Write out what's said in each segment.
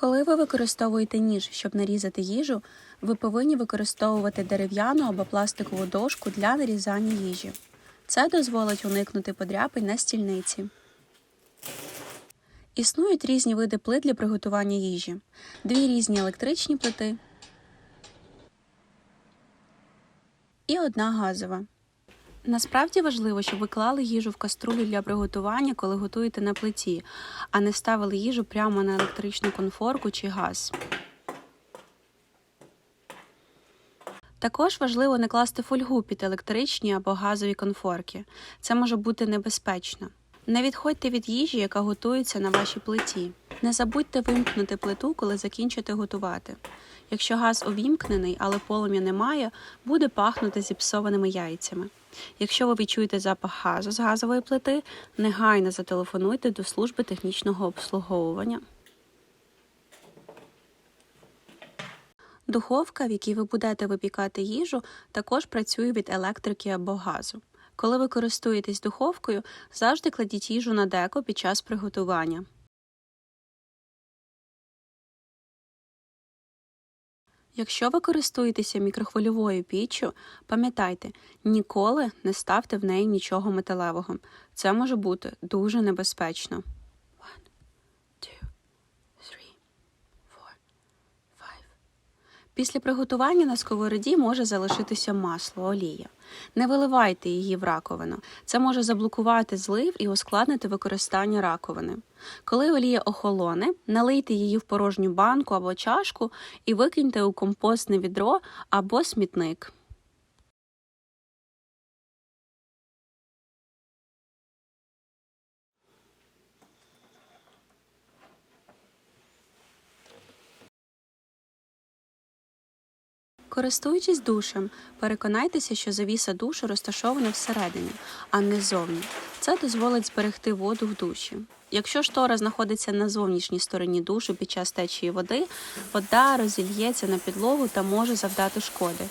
Коли ви використовуєте ніж, щоб нарізати їжу, ви повинні використовувати дерев'яну або пластикову дошку для нарізання їжі. Це дозволить уникнути подряпин на стільниці. Існують різні види плит для приготування їжі: дві різні електричні плити і одна газова. Насправді важливо, щоб ви клали їжу в каструлю для приготування, коли готуєте на плиті, а не ставили їжу прямо на електричну конфорку чи газ. Також важливо не класти фольгу під електричні або газові конфорки. Це може бути небезпечно. Не відходьте від їжі, яка готується на вашій плиті. Не забудьте вимкнути плиту, коли закінчите готувати. Якщо газ увімкнений, але полум'я немає, буде пахнути зіпсованими яйцями. Якщо ви відчуєте запах газу з газової плити, негайно зателефонуйте до служби технічного обслуговування. Духовка, в якій ви будете випікати їжу, також працює від електрики або газу. Коли ви користуєтесь духовкою, завжди кладіть їжу на деко під час приготування. Якщо ви користуєтеся мікрохвильовою піччю, пам'ятайте, ніколи не ставте в неї нічого металевого. Це може бути дуже небезпечно. Після приготування на сковороді може залишитися масло, олія. Не виливайте її в раковину. Це може заблокувати злив і ускладнити використання раковини. Коли олія охолоне, налийте її в порожню банку або чашку і викиньте у компостне відро або смітник. Користуючись душем, переконайтеся, що завіса душу розташована всередині, а не зовні. Це дозволить зберегти воду в душі. Якщо штора знаходиться на зовнішній стороні душу під час течії води, вода розільється на підлогу та може завдати шкоди.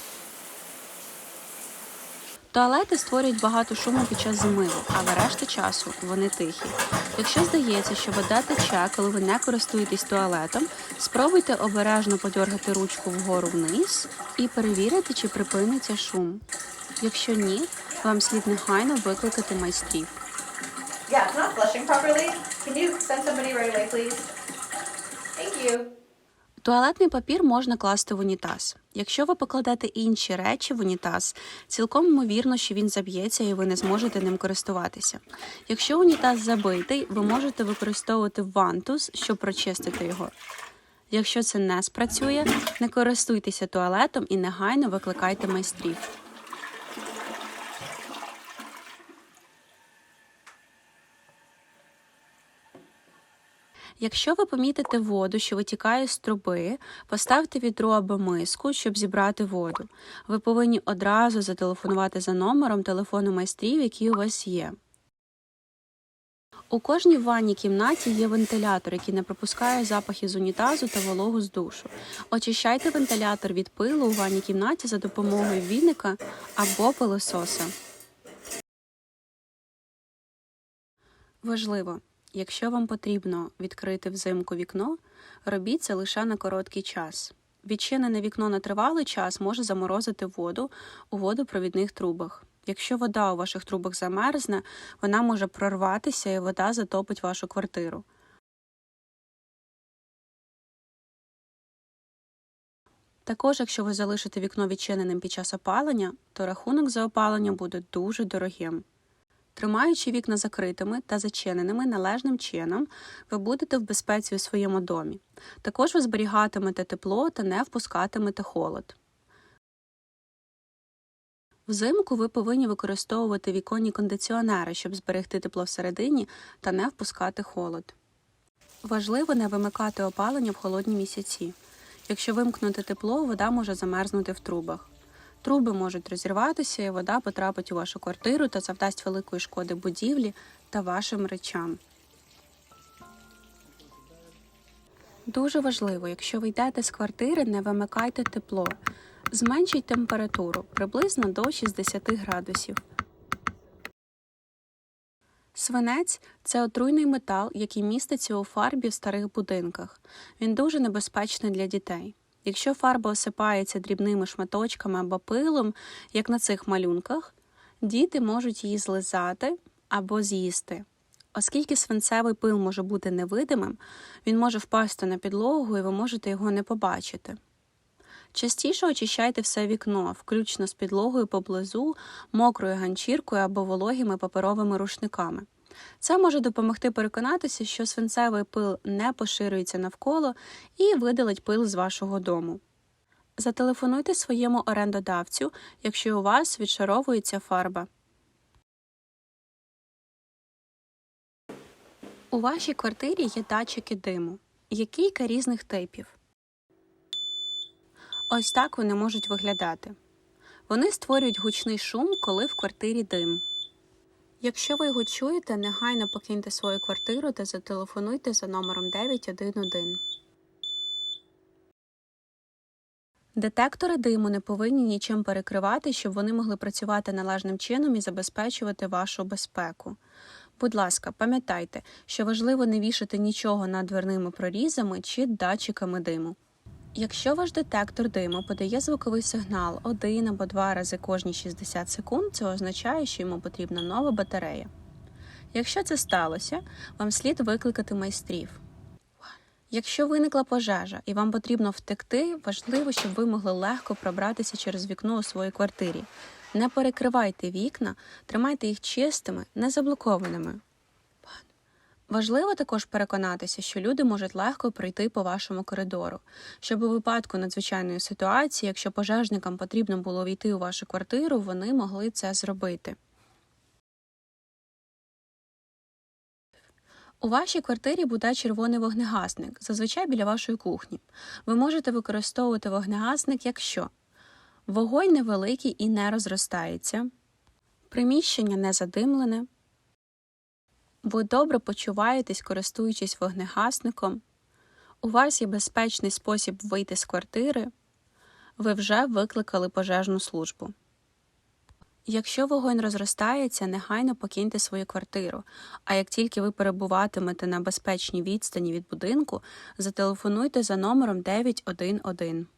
Туалети створюють багато шуму під час змиву, але решта часу вони тихі. Якщо здається, що вода тече, коли ви не користуєтесь туалетом, спробуйте обережно подьоргати ручку вгору вниз і перевірити, чи припиниться шум. Якщо ні, вам слід негайно викликати майстрів. Yeah, it's not flushing properly. Can you send somebody right away, please? Thank you. Туалетний папір можна класти в унітаз. Якщо ви покладете інші речі в унітаз, цілком ймовірно, що він заб'ється і ви не зможете ним користуватися. Якщо унітаз забитий, ви можете використовувати вантус, щоб прочистити його. Якщо це не спрацює, не користуйтеся туалетом і негайно викликайте майстрів. Якщо ви помітите воду, що витікає з труби, поставте відро або миску, щоб зібрати воду. Ви повинні одразу зателефонувати за номером телефону майстрів, які у вас є. У кожній ванній кімнаті є вентилятор, який не пропускає запахи з унітазу та вологу з душу. Очищайте вентилятор від пилу у ванній кімнаті за допомогою віника або пилососа. Важливо, якщо вам потрібно відкрити взимку вікно, робіть це лише на короткий час. Відчинене вікно на тривалий час може заморозити воду у водопровідних трубах. Якщо вода у ваших трубах замерзне, вона може прорватися і вода затопить вашу квартиру. Також, якщо ви залишите вікно відчиненим під час опалення, то рахунок за опалення буде дуже дорогим. Тримаючи вікна закритими та зачиненими належним чином, ви будете в безпеці у своєму домі. Також ви зберігатимете тепло та не впускатимете холод. Взимку ви повинні використовувати віконні кондиціонери, щоб зберегти тепло всередині та не впускати холод. Важливо не вимикати опалення в холодні місяці. Якщо вимкнути тепло, вода може замерзнути в трубах. Труби можуть розірватися, і вода потрапить у вашу квартиру та завдасть великої шкоди будівлі та вашим речам. Дуже важливо, якщо ви йдете з квартири, не вимикайте тепло. Зменшіть температуру приблизно до 60 градусів. Свинець це отруйний метал, який міститься у фарбі в старих будинках. Він дуже небезпечний для дітей. Якщо фарба осипається дрібними шматочками або пилом, як на цих малюнках, діти можуть її злизати або з'їсти. Оскільки свинцевий пил може бути невидимим, він може впасти на підлогу і ви можете його не побачити. Частіше очищайте все вікно, включно з підлогою поблизу, мокрою ганчіркою або вологими паперовими рушниками. Це може допомогти переконатися, що свинцевий пил не поширюється навколо і видалить пил з вашого дому. Зателефонуйте своєму орендодавцю, якщо у вас відшаровується фарба. У вашій квартирі є датчики диму. Є кілька різних типів. Ось так вони можуть виглядати. Вони створюють гучний шум, коли в квартирі дим. Якщо ви його чуєте, негайно покиньте свою квартиру та зателефонуйте за номером 911. Детектори диму не повинні нічим перекривати, щоб вони могли працювати належним чином і забезпечувати вашу безпеку. Будь ласка, пам'ятайте, що важливо не вішати нічого над дверними прорізами чи датчиками диму. Якщо ваш детектор диму подає звуковий сигнал один або два рази кожні 60 секунд, це означає, що йому потрібна нова батарея. Якщо це сталося, вам слід викликати майстрів. Якщо виникла пожежа і вам потрібно втекти, важливо, щоб ви могли легко пробратися через вікно у своїй квартирі. Не перекривайте вікна, тримайте їх чистими, не заблокованими. Важливо також переконатися, що люди можуть легко пройти по вашому коридору, щоб у випадку надзвичайної ситуації, якщо пожежникам потрібно було війти у вашу квартиру, вони могли це зробити. У вашій квартирі буде червоний вогнегасник, зазвичай біля вашої кухні. Ви можете використовувати вогнегасник, якщо вогонь невеликий і не розростається, приміщення не задимлене, ви добре почуваєтесь, користуючись вогнегасником, у вас є безпечний спосіб вийти з квартири, ви вже викликали пожежну службу. Якщо вогонь розростається, негайно покиньте свою квартиру, а як тільки ви перебуватимете на безпечній відстані від будинку, зателефонуйте за номером 911.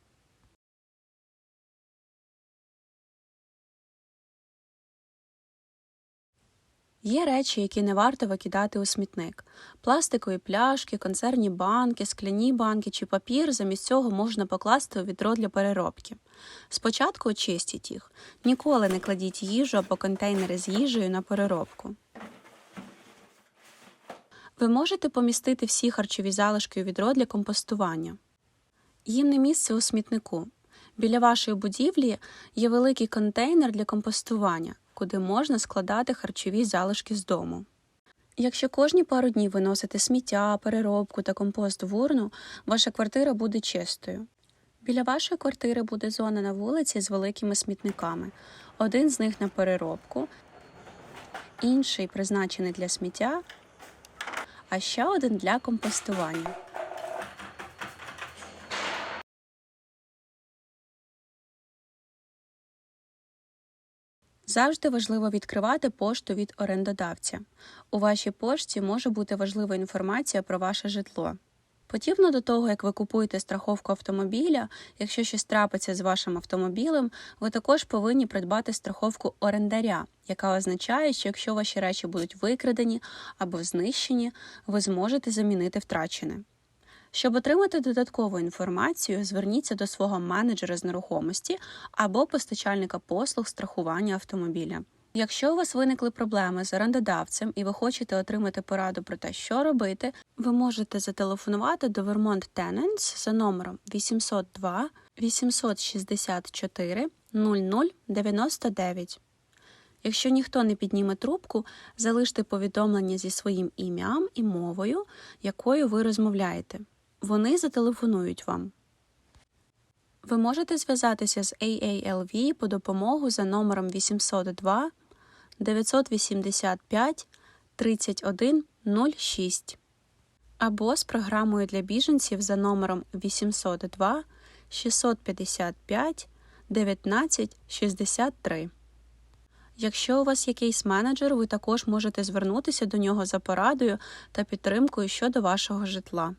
Є речі, які не варто викидати у смітник: пластикові пляшки, консервні банки, скляні банки чи папір. Замість цього можна покласти у відро для переробки. Спочатку очистіть їх. Ніколи не кладіть їжу або контейнери з їжею на переробку. Ви можете помістити всі харчові залишки у відро для компостування. Їм не місце у смітнику. Біля вашої будівлі є великий контейнер для компостування, куди можна складати харчові залишки з дому. Якщо кожні пару днів виносите сміття, переробку та компост в урну, ваша квартира буде чистою. Біля вашої квартири буде зона на вулиці з великими смітниками. Один з них на переробку, інший призначений для сміття, а ще один для компостування. Завжди важливо відкривати пошту від орендодавця. У вашій пошті може бути важлива інформація про ваше житло. Подібно до того, як ви купуєте страховку автомобіля, якщо щось трапиться з вашим автомобілем, ви також повинні придбати страховку орендаря, яка означає, що якщо ваші речі будуть викрадені або знищені, ви зможете замінити втрачене. Щоб отримати додаткову інформацію, зверніться до свого менеджера з нерухомості або постачальника послуг страхування автомобіля. Якщо у вас виникли проблеми з орендодавцем і ви хочете отримати пораду про те, що робити, ви можете зателефонувати до Vermont Tenants за номером 802 864 0099. Якщо ніхто не підніме трубку, залиште повідомлення зі своїм ім'ям і мовою, якою ви розмовляєте. Вони зателефонують вам. Ви можете зв'язатися з AALV по допомогу за номером 802 985 3106 або з програмою для біженців за номером 802 655 1963. Якщо у вас є кейс-менеджер, ви також можете звернутися до нього за порадою та підтримкою щодо вашого житла.